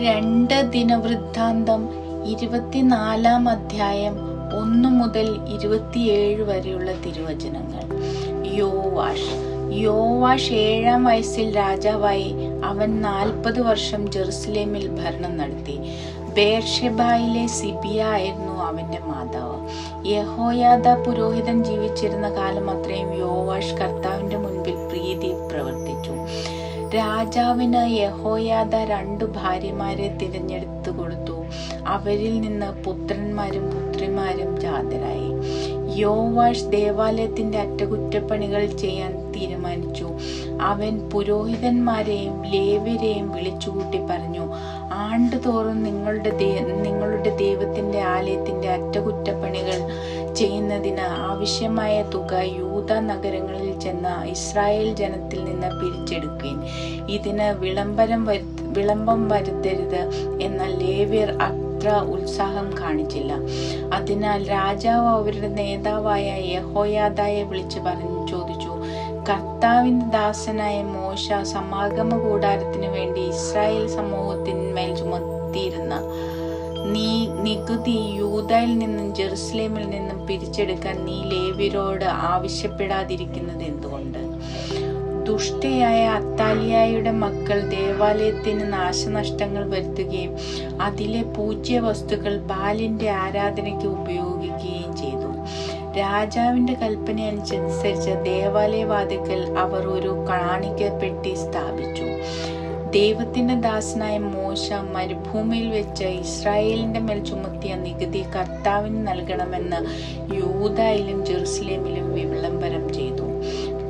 രണ്ട് ദിനവൃത്താന്തം ഇരുപത്തിനാലാം അധ്യായം ഒന്ന് മുതൽ ഇരുപത്തിയേഴ് വരെയുള്ള തിരുവചനങ്ങൾ. യോവാഷ്. യോവാഷ് ഏഴാം വയസ്സിൽ രാജാവായി അവൻ നാൽപ്പത് വർഷം ജെറുസലേമിൽ ഭരണം നടത്തി. ബേർഷെബായിലെ സിബിയ ആയിരുന്നു അവന്റെ മാതാവ്. യഹോയാദ പുരോഹിതൻ ജീവിച്ചിരുന്ന കാലം അത്രയും യോവാഷ് പ്രവർത്തിച്ചു രാജാവിന് യഹോയാദ രണ്ടു ഭാര്യമാരെ തിരഞ്ഞെടുത്തു കൊടുത്തു. അവരിൽ നിന്ന് പുത്രന്മാരും പുത്രിമാരും ജാതരായി. യോവാഷ് ദേവാലയത്തിന്റെ അറ്റകുറ്റപ്പണികൾ ചെയ്യാൻ തീരുമാനിച്ചു. അവൻ പുരോഹിതന്മാരെയും ലേവ്യരെയും വിളിച്ചുകൂട്ടി പറഞ്ഞു ആണ്ടുതോറും നിങ്ങളുടെ നിങ്ങളുടെ ദൈവത്തിന്റെ ആലയത്തിന്റെ അറ്റകുറ്റപ്പണികൾ ചെയ്യുന്നതിന് ആവശ്യമായ തുക യൂത നഗരങ്ങളിൽ ചെന്ന ഇസ്രായേൽ ജനത്തിൽ നിന്ന് പിരിച്ചെടുക്കുകയും ഇതിന് വിളംബരം വിളംബം വരുത്തരുത് എന്ന ലേവ്യർ അത്ര ഉത്സാഹം കാണിച്ചില്ല. അതിനാൽ രാജാവ് അവരുടെ നേതാവായ യഹോയാദായെ വിളിച്ചു പറഞ്ഞു കർത്താവിന്റെ ദാസനായ മോശ സമാഗമ കൂടാരത്തിന് വേണ്ടി ഇസ്രായേൽ സമൂഹത്തിന്മേൽ ചുമത്തിയിരുന്ന നീ നികുതി യൂതയിൽ നിന്നും ജെറുസലേമിൽ നിന്നും പിരിച്ചെടുക്കാൻ നീ ലേവ്യരോട് ആവശ്യപ്പെടാതിരിക്കുന്നത് എന്തുകൊണ്ട്? ദുഷ്ടയായ അത്താലിയായുടെ മക്കൾ ദേവാലയത്തിന് നാശനഷ്ടങ്ങൾ വരുത്തുകയും അതിലെ പൂജ്യ വസ്തുക്കൾ ബാലിന്റെ ആരാധനയ്ക്ക് ഉപയോഗിക്കുകയും രാജാവിന്റെ കൽപ്പന അനുസരിച്ച് ദേവാലയവാതിക്കൽ അവർ ഒരു കാണിക്കപ്പെട്ടി സ്ഥാപിച്ചു. ദൈവത്തിന്റെ ദാസനായ മോശ മരുഭൂമിയിൽ വെച്ച് ഇസ്രായേലിന്റെ മേൽ ചുമത്തിയ നികുതി കർത്താവിന് നൽകണമെന്ന് യൂതായിലും ജെറുസലേമിലും വിളംബരം ചെയ്തു.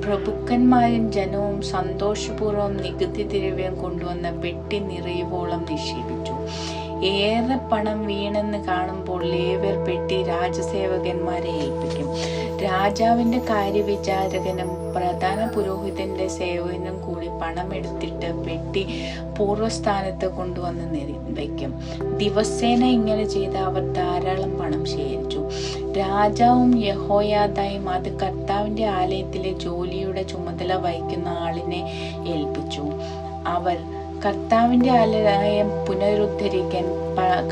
പ്രഭുക്കന്മാരും ജനവും സന്തോഷപൂർവം നികുതി ദ്രവ്യം കൊണ്ടുവന്ന പെട്ടി നിറയുവോളം നിക്ഷേപിച്ചു. ഏറെ പണം വീണെന്ന് കാണുമ്പോൾ ലേവർ പെട്ടി രാജസേവകന്മാരെ ഏൽപ്പിക്കും. രാജാവിന്റെ കാര്യവിചാരകനും പ്രധാന പുരോഹിതന്റെ സേവകനും കൂടി പണം എടുത്തിട്ട് പെട്ടി പൂർവസ്ഥാനത്ത് കൊണ്ടുവന്ന് വയ്ക്കും. ദിവസേന ഇങ്ങനെ ചെയ്ത് അവർ ധാരാളം പണം ശേഖരിച്ചു. രാജാവും യഹോയാദായും അത് കർത്താവിന്റെ ആലയത്തിലെ ജോലിയുടെ ചുമതല വഹിക്കുന്ന ആളിനെ ഏൽപ്പിച്ചു. അവർ കർത്താവിന്റെ ആലയം പുനരുദ്ധരിക്കാൻ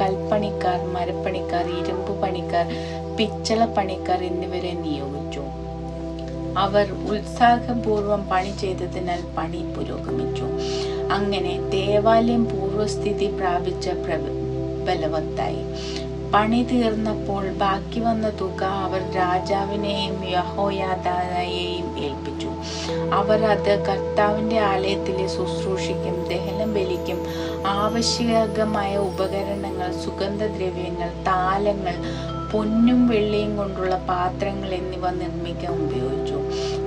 കൽപ്പണിക്കാർ മരപ്പണിക്കാർ ഇരുമ്പ് പണിക്കാർ പിച്ചള പണിക്കാർ എന്നിവരെ നിയോഗിച്ചു. അവർ ഉത്സാഹപൂർവം പണി ചെയ്തതിനാൽ പണി പുരോഗമിച്ചു. അങ്ങനെ ദേവാലയം പൂർവസ്ഥിതി പ്രാപിച്ച പ്ര- ബലവത്തായി. പണി തീർന്നപ്പോൾ ബാക്കി വന്ന തുക അവർ രാജാവിനെയും യഹോയാദായെയും ഏൽപ്പിച്ചു. അവർ അത് കർത്താവിന്റെ ആലയത്തിലെ ശുശ്രൂഷയ്ക്കും ദഹനം ബലിക്കും ആവശ്യകമായ ഉപകരണങ്ങൾ സുഗന്ധദ്രവ്യങ്ങൾ താലങ്ങൾ പൊന്നും വെള്ളിയും കൊണ്ടുള്ള പാത്രങ്ങൾ എന്നിവ നിർമ്മിക്കാൻ ഉപയോഗിച്ചു.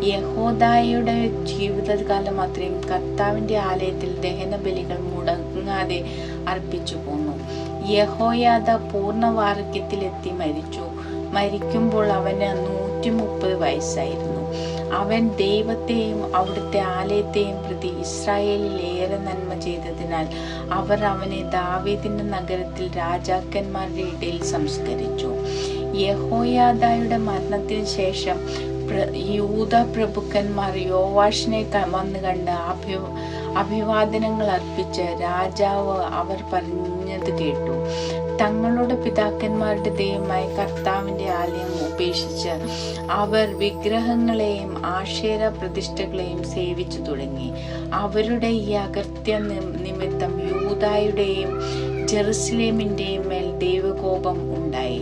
യഹോദായുടെ ജീവിതകാലം അത്രയും കർത്താവിന്റെ ആലയത്തിൽ ദഹന ബലികൾ മുടങ്ങാതെ അർപ്പിച്ചു പോന്നു. യഹോയാദ പൂർണ വാർദ്ധക്യത്തിലെത്തി മരിച്ചു. മരിക്കുമ്പോൾ അവന് നൂറ്റി മുപ്പത് വയസ്സായിരുന്നു. അവൻ ദൈവത്തെയും അവിടുത്തെ ആലയത്തെയും പ്രതി ഇസ്രായേലിൽ ഏറെ നന്മ ചെയ്തതിനാൽ അവർ അവനെ ദാവീദിന്റെ നഗരത്തിൽ രാജാക്കന്മാരുടെ ഇടയിൽ സംസ്കരിച്ചു. യഹോയാദായുടെ മരണത്തിന് ശേഷം യൂത പ്രഭുക്കന്മാർ യോവാഷിനെ വന്നു കണ്ട് അഭിവാദനങ്ങൾ അർപ്പിച്ച് രാജാവ് അവർ പറഞ്ഞത് കേട്ടു. തങ്ങളുടെ പിതാക്കന്മാരുടെ ദൈവമായ കർത്താവിന്റെ ആലയം ഉപേക്ഷിച്ച് അവർ വിഗ്രഹങ്ങളെയും ആശേര പ്രതിഷ്ഠകളെയും സേവിച്ചു തുടങ്ങി. അവരുടെ ഈ അകർത്യ നിമിത്തം യൂതായുടെയും ജെറുസലേമിന്റെയും മേൽ ദൈവകോപം ഉണ്ടായി.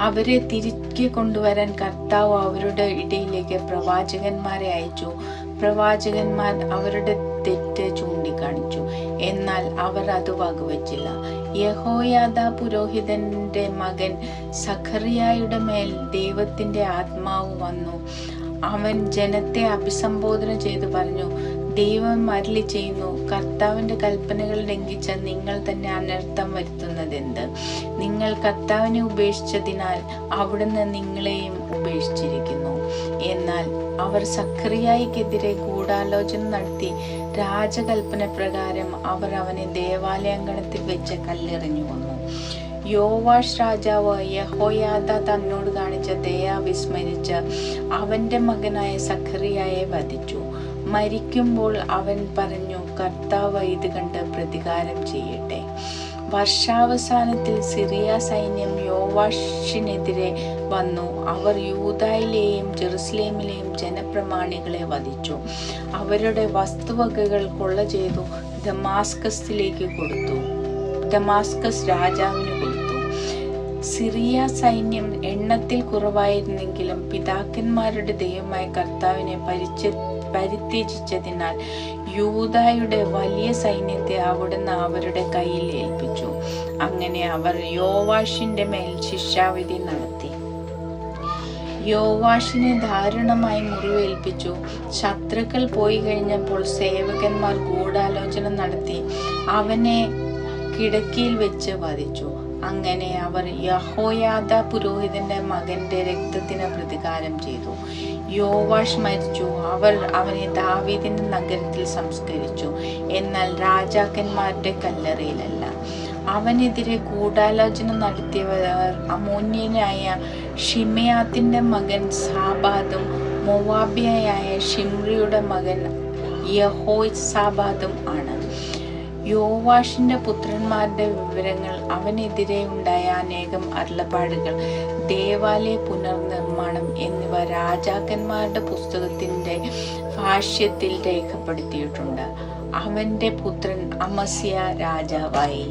അവരെ തിരികെ കൊണ്ടുവരാൻ കർത്താവ് അവരുടെ ഇടയിലേക്ക് പ്രവാചകന്മാരെ അയച്ചു. പ്രവാചകന്മാർ അവരുടെ തെറ്റ് ചൂണ്ടിക്കാണിച്ചു. എന്നാൽ അവർ അത് വകവച്ചില്ല. യഹോയാദ പുരോഹിതന്റെ മകൻ സഖറിയായുടെ മേൽ ദൈവത്തിന്റെ ആത്മാവ് വന്നു. അവൻ ജനത്തെ അഭിസംബോധന ചെയ്തു പറഞ്ഞു ദൈവം മരളി ചെയ്യുന്നു കർത്താവിന്റെ കൽപ്പനകൾ ലംഘിച്ച നിങ്ങൾ തന്നെ അനർത്ഥം വരുത്തുന്നതെന്ത്? നിങ്ങൾ കർത്താവിനെ ഉപേക്ഷിച്ചതിനാൽ അവിടുന്ന് നിങ്ങളെയും ഉപേക്ഷിച്ചിരിക്കുന്നു. എന്നാൽ അവർ സക്രിയായിക്കെതിരെ ഗൂഢാലോചന നടത്തി രാജകൽപ്പന പ്രകാരം അവർ അവനെ ദേവാലയങ്കണത്തിൽ വെച്ച് കല്ലെറിഞ്ഞു വന്നു യോവാഷ് രാജാവ് യഹോയാദ തന്നോട് കാണിച്ച ദയ വിസ്മരിച്ച് അവന്റെ മകനായ സഖറിയായെ വധിച്ചു. മരിക്കുമ്പോൾ അവൻ പറഞ്ഞു കർത്താവ് ഇത് കണ്ട് പ്രതികാരം ചെയ്യട്ടെ. വർഷാവസാനത്തിൽ സിറിയ സൈന്യം യോവാഷിനെതിരെ വന്നു. അവർ യൂതായിലെയും ജെറുസലേമിലെയും ജനപ്രമാണികളെ വധിച്ചു. അവരുടെ വസ്തുവകകൾ കൊള്ള ചെയ്തു. ദമാസ്കസിലേക്ക് കൊടുത്തു. ദമാസ്കസ് രാജാവിന് കൊടുത്തു. സിറിയ സൈന്യം എണ്ണത്തിൽ കുറവായിരുന്നെങ്കിലും പിതാക്കന്മാരുടെ ദൈവമായ കർത്താവിനെ പരിച പരിത്യജിച്ചതിനാൽ യൂതായുടെ വലിയ സൈന്യത്തെ അവിടുന്ന് അവരുടെ കയ്യിൽ ഏൽപ്പിച്ചു. അങ്ങനെ അവർ യോവാഷിന്റെ മേൽ ശിക്ഷാവിധി നടത്തി. യോവാഷിനെ ദാരുണമായി മുറിവേൽപ്പിച്ചു. ശത്രുക്കൾ പോയി കഴിഞ്ഞപ്പോൾ സേവകന്മാർ ഗൂഢാലോചന നടത്തി. അവനെ കിടക്കിയിൽ വെച്ച് വധിച്ചു. അങ്ങനെ അവർ യഹോയാദ പുരോഹിതന്റെ മകന്റെ രക്തത്തിന് പ്രതികാരം ചെയ്തു. യോവാഷ് മരിച്ചു. അവർ അവനെ ദാവീദിന്റെ നഗരത്തിൽ സംസ്കരിച്ചു. എന്നാൽ രാജാക്കന്മാരുടെ കല്ലറയിലല്ല. അവനെതിരെ ഗൂഢാലോചന നടത്തിയവർ അമോന്യനായ ഷിമയാത്തിന്റെ മകൻ സാബാദും മൊവാബിയായ ഷിംറിയുടെ മകൻ യഹോയ് സാബാദും ആണ്. യോവാഷിന്റെ പുത്രന്മാരുടെ വിവരങ്ങൾ അവനെതിരെ ഉണ്ടായ അനേകം അരുളപ്പാടുകൾ. ദേവാലയ പുനർനിർമ്മാണം എന്നിവ രാജാക്കന്മാരുടെ പുസ്തകത്തിന്റെ ഭാഷ്യത്തിൽ രേഖപ്പെടുത്തിയിട്ടുണ്ട്. അവന്റെ പുത്രൻ അമസ്യ രാജാവായി.